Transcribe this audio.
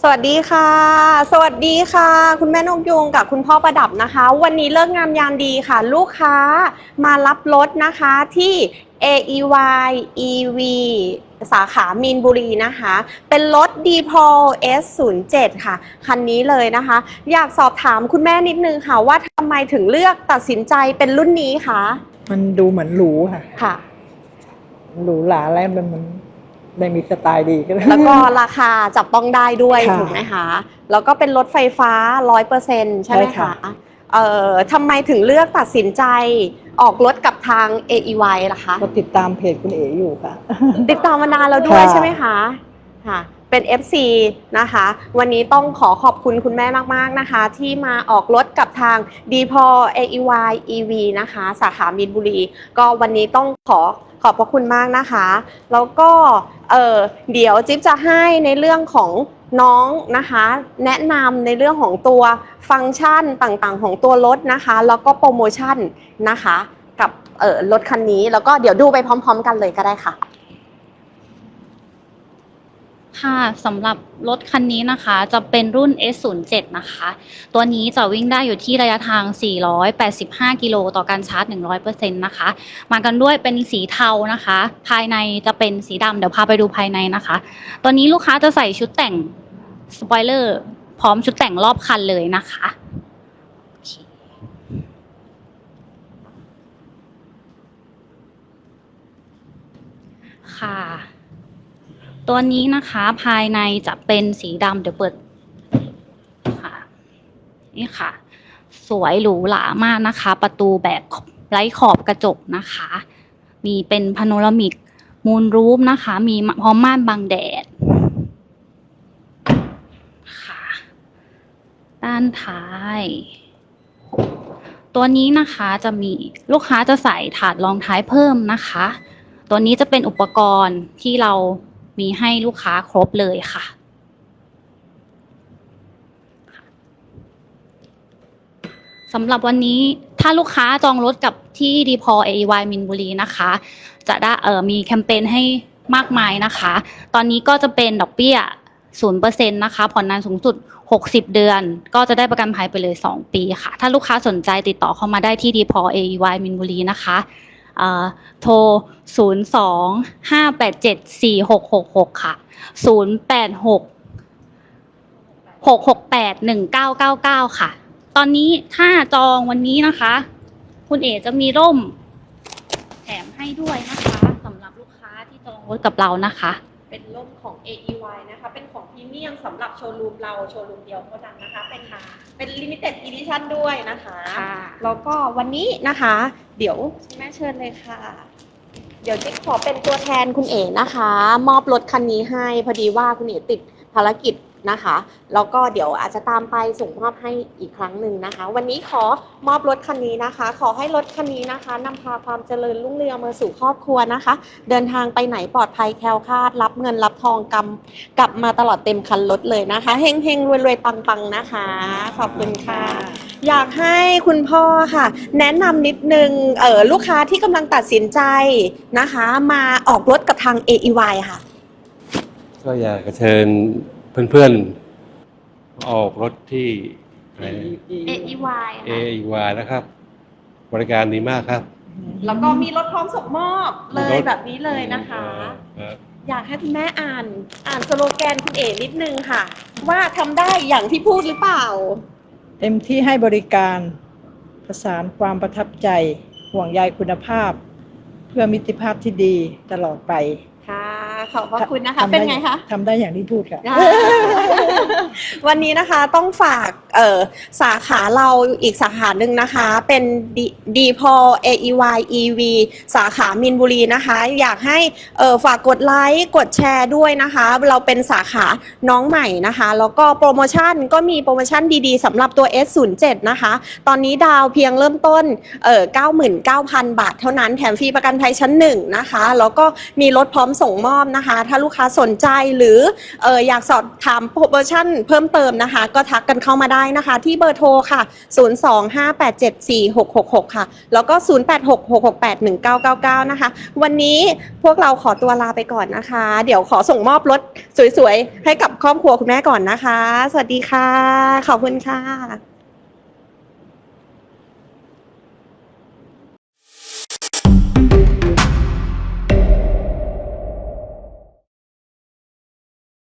สวัสดีค่ะ สวัสดีค่ะ คุณแม่นกยุงกับคุณพ่อประดับนะคะ วันนี้เลิกงามยามดีค่ะ ลูกค้ามารับรถนะคะที่ AEY EV สาขามีนบุรีนะคะ เป็นรถ d p o S07 ค่ะ คันนี้เลยนะคะ อยากสอบถามคุณแม่นิดนึงค่ะ ว่าทำไมถึงเลือกตัดสินใจเป็นรุ่นนี้คะ มันดูเหมือนหรูค่ะ ค่ะ หรูหราแล้วมันมัน ได้มีสไตล์ดีก็เลยแล้วก็ราคาจับต้องได้ด้วยค่ะถูกไหมคะ แล้วก็เป็นรถไฟฟ้า 100%ใช่ไหมใช่คะค่ะ เอ่อทำไมถึงเลือกตัดสินใจออกรถกับทาง AEY ล่ะคะ ก็ติดตามเพจคุณเอ๋อยู่ค่ะ ติดตามมานานแล้วด้วยค่ะ ใช่ไหมคะค่ะ เป็น FC นะคะ วันนี้ต้องขอขอบคุณคุณแม่มาก ๆ นะคะ ที่มาออกรถกับทาง d p o AEY EV นะคะ สาขามีนบุรี ก็วันนี้ต้องขอ ขอบพระคุณมากนะคะ แล้วก็เเดี๋ยวจิ๊บจะให้ในเรื่องของน้องนะคะ แนะนำในเรื่องของตัวฟังก์ชันต่างๆ ของตัวรถนะคะ แล้วก็โปรโมชั่นนะคะ กับรถคันนี้ แล้วก็เดี๋ยวดูไปพร้อม ๆ กันเลยก็ได้ค่ะ ค่ะสำหรับรถคันนี้นะคะจะเป็นรุ่น S07 นะคะ ตัวนี้จะวิ่งได้อยู่ที่ระยะทาง 485 กิโลต่อการชาร์จ 100%นะคะ มากันด้วยเป็นสีเทานะคะ ภายในจะเป็นสีดำเดี๋ยวพาไปดูภายในนะคะ ตัวนี้ลูกค้าจะใส่ชุดแต่งสปอยเลอร์พร้อมชุดแต่งรอบคันเลยนะคะค่ะ ตัวนี้นะคะภายในจะเป็นสีดำเดี๋ยวเปิดค่ะนี่ค่ะ สวยหรูหรามากนะคะ ประตูแบบไร้ขอบกระจกนะคะ มีเป็นพาโนรามิกมูนรูฟนะคะ มีพร้อมม่านบังแดดค่ะ ด้านท้าย ตัวนี้นะคะจะมีลูกค้าจะใส่ถาดรองท้ายเพิ่มนะคะ ตัวนี้จะเป็นอุปกรณ์ที่เรา มีให้ลูกค้าครบเลยค่ะ สำหรับวันนี้ถ้าลูกค้าจองรถกับที่ดีพอ AEY มินบุรีนะคะ จะได้เออมีแคมเปญให้มากมายนะคะ ตอนนี้ก็จะเป็นดอกเบี้ย0%นะคะ ผ่อนนานสูงสุด 60 เดือน ก็จะได้ประกันภัยไปเลย 2 ปีค่ะ ถ้าลูกค้าสนใจติดต่อเข้ามาได้ที่ดีพอ AEY มินบุรีนะคะ โทร 02 587 4666 ค่ะ 086 668 1999 ค่ะ ตอนนี้ถ้าจองวันนี้นะคะ คุณเอ๋จะมีร่ม แถมให้ด้วยนะคะสำหรับลูกค้าที่จองรถกับเรานะคะ เป็นร่มของ AEY นะคะ เป็นของพรีเมียมสำหรับโชว์รูมเราโชว์รูมเดียวเท่านั้นนะคะ เป็นเป็น limited edition ด้วยนะคะ ค่ะแล้วก็วันนี้นะคะ เดี๋ยวคุณแม่เชิญเลยค่ะ เดี๋ยวจิ๊กขอเป็นตัวแทนคุณเอ๋นะคะ มอบรถคันนี้ให้พอดีว่าคุณเอ๋ติดภารกิจ นะคะ แล้วก็เดี๋ยวอาจจะตามไปส่งมอบให้อีกครั้งหนึ่งนะคะ วันนี้ขอมอบรถคันนี้นะคะ ขอให้รถคันนี้นะคะนำพาความเจริญรุ่งเรืองมาสู่ครอบครัวนะคะ เดินทางไปไหนปลอดภัยแคล้วคลาด รับเงินรับทองกำกลับมาตลอดเต็มคันรถเลยนะคะเฮงเฮงรวยรวยปังปังนะคะ ขอบคุณค่ะ อยากให้คุณพ่อค่ะ แนะนำนิดนึงเออลูกค้าที่กำลังตัดสินใจนะคะ มาออกรถกับทาง AEY ค่ะ ก็อยากจะเชิญ เพื่อนๆ ออกรถที่ AEY เอวานะครับ บริการดีมากครับแล้วก็มีรถพร้อมส่งมอบเลมียรถแบบนี้เลยนะคะครับอยากให้คุณแม่อ่านอ่านสโลแกนคุณเอ๋นิดนึงค่ะ ว่าทำได้อย่างที่พูดหรือเปล่า เต็มที่ให้บริการประสานความประทับใจ ห่วงใยคุณภาพ เพื่อมิตรภาพที่ดีตลอดไปค่ะ ขอบพระคุณนะคะทำด้เป็นไงคะทำได้อย่างที่พูดค่ะ วันนี้นะคะต้องฝากเออสาขาเราอีกสาขาหนึ่งนะคะ เป็นดีพอ AEY EV สาขามินบุรีนะคะ อยากให้เออฝากกดไลค์กดแชร์ด้วยนะคะ เราเป็นสาขาน้องใหม่นะคะ แล้วก็โปรโมชั่นก็มีโปรโมชั่นดีๆสำหรับตัว S07 นะคะ ตอนนี้ดาวเพียงเริ่มต้นเอ่อ99,000 บาทเท่านั้นแถมฟรีประกันภัยชั้นหนึ่งนะคะ แล้วก็มีรถพร้อมส่งมอบนะคะ ถ้าลูกค้าสนใจหรือเอออยากสอบถามโปรโมชั่นเพิ่มเติมนะคะ ก็ทักกันเข้ามาได้นะคะ ที่เบอร์โทรค่ะ 025874666 ค่ะ แล้วก็ 0866681999 นะคะ วันนี้พวกเราขอตัวลาไปก่อนนะคะ เดี๋ยวขอส่งมอบรถสวยๆ ให้กับครอบครัวคุณแม่ก่อนนะคะ สวัสดีค่ะ ขอบคุณค่ะ